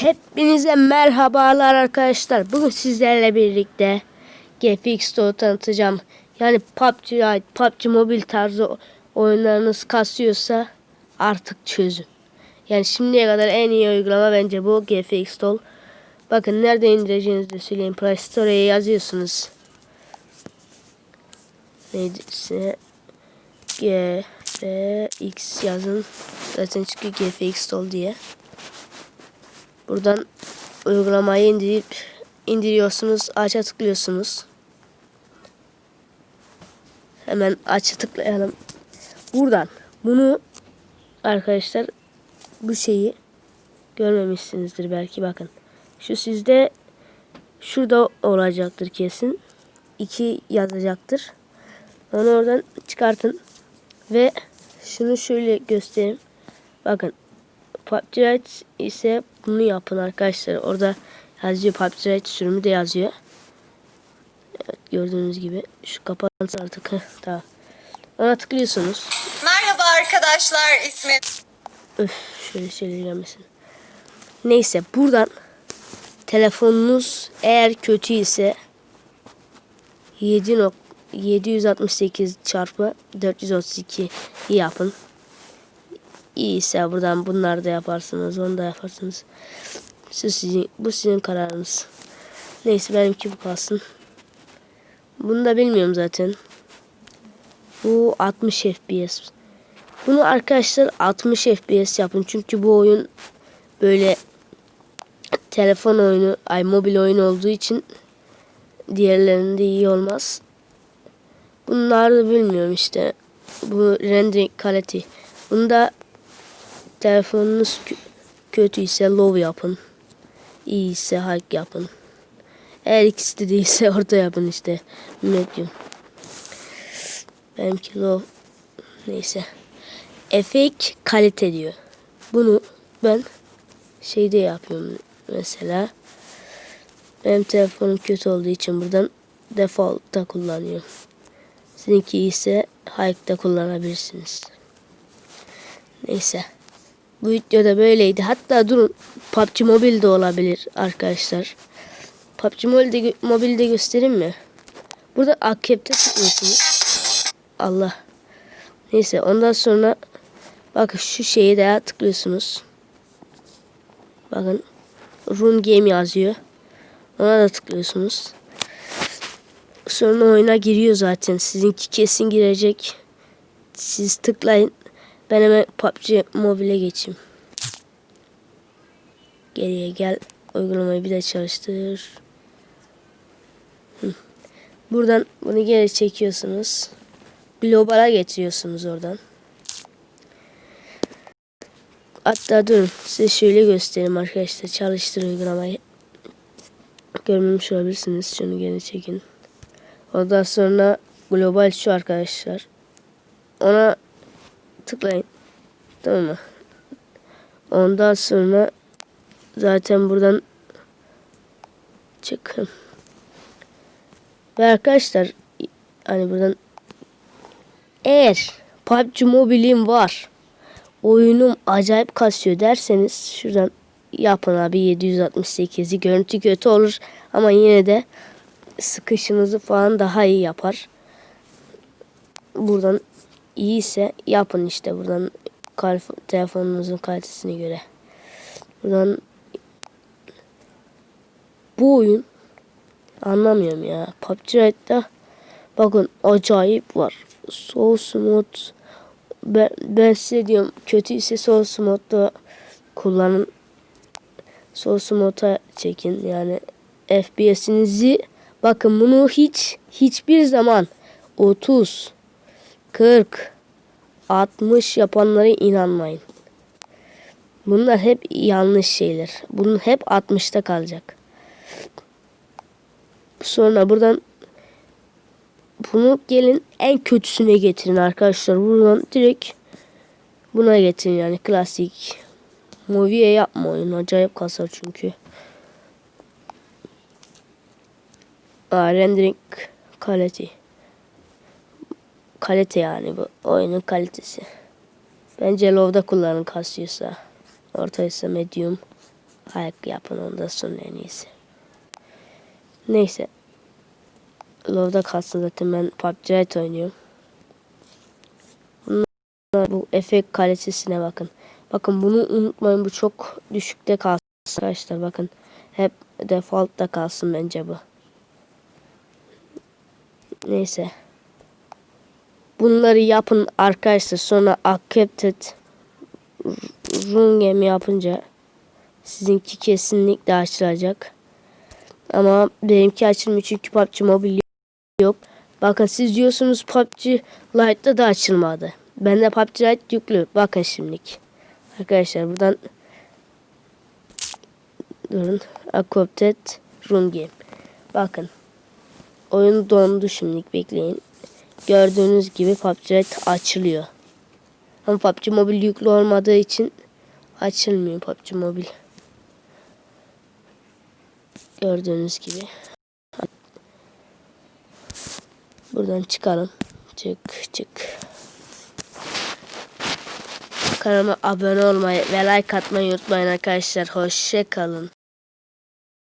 Hepinize merhabalar arkadaşlar. Bugün sizlerle birlikte GFX Store tanıtacağım. Yani PUBG, PUBG Mobile tarzı oyunlarınız kasıyorsa artık çözün. Yani şimdiye kadar en iyi uygulama bence bu GFX Store. Bakın nerede indireceğinizi de söyleyeyim. Play Store'ya yazıyorsunuz. Neydi? GFX yazın. Zaten çıkıyor GFX Store diye. Buradan uygulamayı indirip indiriyorsunuz. Aç'a tıklıyorsunuz. Hemen aç'a tıklayalım. Buradan bunu arkadaşlar bu şeyi görmemişsinizdir belki bakın. Şu sizde şurada olacaktır kesin. 2 yazacaktır. Onu oradan çıkartın ve şunu şöyle göstereyim. Bakın PUBG Lite ise bunu yapın arkadaşlar. Orada yazıyor PUBG Lite sürümü de yazıyor. Evet gördüğünüz gibi. Şu kapansın artık. Tamam. Ona tıklıyorsunuz. Merhaba arkadaşlar ismim Öf şöyle şeyler gelmesin. Neyse buradan telefonunuz eğer kötü ise 7 nok 768 çarpı 432 yapın. İyi ise buradan bunları da yaparsınız, onu da yaparsınız. Siz sizin, bu sizin kararınız. Neyse benimki bu kalsın. Bunu da bilmiyorum zaten. Bu 60 FPS. Bunu arkadaşlar 60 FPS yapın. Çünkü bu oyun böyle telefon oyunu, ay mobil oyun olduğu için diğerlerinde iyi olmaz. Bunları da bilmiyorum işte. Bu rendering kalite. Bunda telefonunuz kö- kötü ise low yapın. İyi ise high yapın. Eğer ikisi de değilse orta yapın işte. Medium. Benimki low. Neyse. Efekt kalite diyor. Bunu ben şeyde yapıyorum mesela. Benim telefonum kötü olduğu için buradan default'ta kullanıyorum. Sizinki ise hike'da kullanabilirsiniz. Neyse. Bu videoda böyleydi. Hatta durun PUBG Mobile de olabilir arkadaşlar. PUBG Mobile'de, mobilde göstereyim mi? Burada akepte tıklıyorsunuz. Allah. Neyse ondan sonra bakın şu şeyi de tıklıyorsunuz. Bakın Run Game yazıyor. Ona da tıklıyorsunuz. Sonra oyuna giriyor zaten. Sizinki kesin girecek. Siz tıklayın. Ben hemen PUBG Mobile'e geçeyim. Geriye gel. Uygulamayı bir de çalıştır. Buradan bunu geri çekiyorsunuz. Global'a getiriyorsunuz oradan. Hatta durun size şöyle göstereyim arkadaşlar. Çalıştır uygulamayı. Görmemiş olabilirsiniz. Şunu geri çekin. Ondan sonra global şu arkadaşlar. Ona tıklayın. Tamam mı? Ondan sonra zaten buradan çıkın. Ve arkadaşlar hani buradan eğer PUBG Mobile'im var oyunum acayip kasıyor derseniz şuradan yapın abi 768'i görüntü kötü olur ama yine de sıkışınızı falan daha iyi yapar. Buradan iyiyse yapın işte buradan telefonunuzun kalitesine göre. Buradan bu oyun anlamıyorum ya. PUBG Lite'da bakın acayip var. Source mode ben, ben size diyorum kötüyse source modda kullanın. Source moda çekin yani FPS'inizi bakın bunu hiç hiçbir zaman 30 40 60 yapanlara inanmayın. Bunlar hep yanlış şeyler. Bunun hep 60'ta kalacak. Sonra buradan bunu gelin en kötüsüne getirin arkadaşlar. Buradan direkt buna getirin yani klasik. Movie yapma oyun. Acayip kasar çünkü. Aa, rendering kalite. Kalite yani bu. Oyunun kalitesi. Bence low'da kullanın kasıyorsa. Ortaysa medium. Ayak yapın ondan sonra en iyisi. Neyse. Low'da kalsın zaten ben PUBG oynuyorum. Bunlar bu efekt kalitesine bakın. Bakın bunu unutmayın bu çok düşükte kalsın arkadaşlar bakın. Hep default'ta kalsın bence bu. Neyse. Bunları yapın arkadaşlar. Sonra accepted run game yapınca sizinki kesinlikle açılacak. Ama benimki açılmıyor çünkü PUBG Mobile yok. Bakın siz diyorsunuz PUBG Lite'da da açılmadı. Bende PUBG Lite yüklü. Bakın şimdilik. Arkadaşlar buradan durun. Accepted run game. Bakın. Oyun dondu şimdilik bekleyin. Gördüğünüz gibi PUBG Lite açılıyor. Ama PUBG Mobile yüklü olmadığı için açılmıyor PUBG Mobile. Gördüğünüz gibi. Buradan çıkalım. Çık çık. Kanalıma abone olmayı ve like atmayı unutmayın arkadaşlar. Hoşça kalın.